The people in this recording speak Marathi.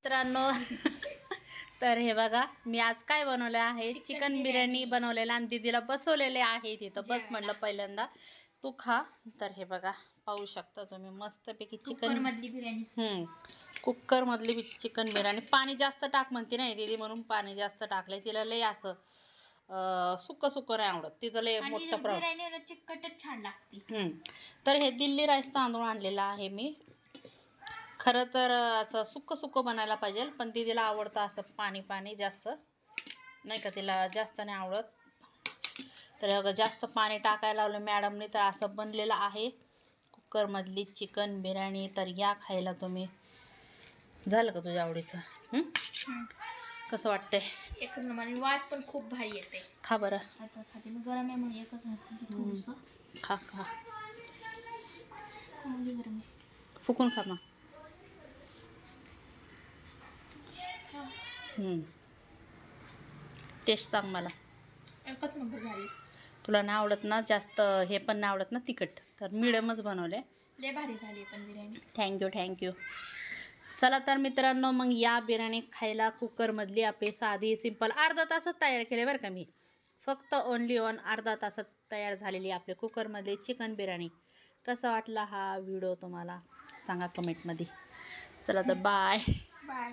मित्रांनो. तर हे बघा मी आज काय बनवलं आहे? चिकन बिर्याणी बनवलेलं आणि दीदीला बसवलेले आहे तिथं बस म्हणलं पहिल्यांदा तू खा. तर हे बघा पाहू शकता तुम्ही मस्तपैकी चिकन मधली बिर्याणी कुकर मधली बी चिकन बिर्याणी पाणी जास्त टाक म्हणते नाही दीदी म्हणून पाणी जास्त टाकलंय. तिला लय असं अं, सुक्क सुक्क नाही आवडत. तिचं लय मोठं प्रमाण बिर्याणी चिकटच छान लागते. तर हे दिल्ली राईस तांदूळ आणलेला आहे मी. खरं तर असं सुक्क सुक्क बनायला पाहिजे पण दिदीला आवडतं असं पाणी पाणी जास्त. नाही का तिला जास्त नाही आवडत. तर अगं जास्त पाणी टाकायला लावलं मॅडमने तर असं बनलेलं आहे. कुकरमधली चिकन बिर्याणी तर या खायला तुम्ही. झालं का तुझ्या आवडीचं? कसं वाटतंय? एक नंबर. वास पण खूप भारी येते. खा बरं. आता खाते. मी गरम आहे म्हणून एकच खा खा. गरम आहे फुकून खा मग. टेस्ट सांग मला. एकच नंबर झाली. तुला नाही आवडत ना जास्त हे पण नाही आवडत ना तिखट. तर मिडियमच बनवले. लय भारी झाली पण बिर्याणी. थँक्यू थँक्यू चला तर मित्रांनो मग या बिर्याणी खायला कुकरमधली आपली साधी सिंपल अर्धा तासात तयार केले बरं का मी. फक्त ओनली ऑन अर्धा तासात तयार झालेली आपली कुकरमधली चिकन बिर्याणी. कसा वाटला हा व्हिडिओ तुम्हाला? सांगा कमेंटमध्ये चला तर बाय बाय